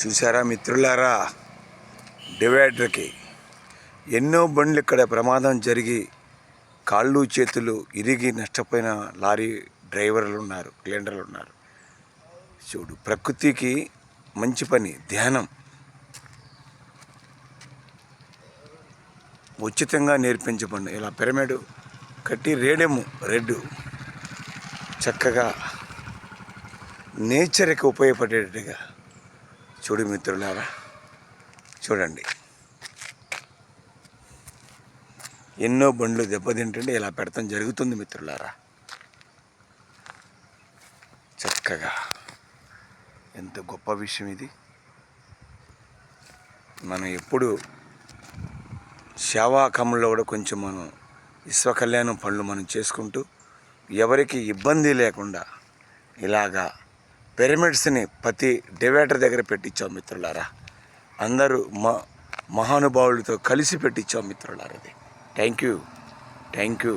చూసారా మిత్రులారా? డివైడర్కి ఎన్నో బండ్లు ఇక్కడ ప్రమాదం జరిగి కాళ్ళు చేతులు ఇరిగి నష్టపోయిన లారీ డ్రైవర్లు ఉన్నారు క్లీనర్లు ఉన్నారు చూడు ప్రకృతికి మంచి పని ధ్యానం. ఉచితంగా నేర్పించబడి ఇలా పిరమిడ్ కట్టి రేడెము రెడ్. చక్కగా నేచర్కి ఉపయోగపడేటట్టుగా చూడు మిత్రులారా చూడండి. ఎన్నో బండ్లు దెబ్బతింటుంటే ఇలా పెడతాం జరుగుతుంది మిత్రులారా. చక్కగా. ఎంత గొప్ప విషయం ఇది. మనం ఎప్పుడు సేవాకంలో కూడా కొంచెం మనం విశ్వకళ్యాణం పనులు మనం చేసుకుంటూ ఎవరికి ఇబ్బంది లేకుండా ఇలాగా పిరమిడ్స్ని ప్రతి డివైడర్ దగ్గర పెట్టించాం మిత్రులారా. అందరూ మ మహానుభావులతో కలిసి పెట్టించాం మిత్రులారా అది థ్యాంక్ యూ థ్యాంక్ యూ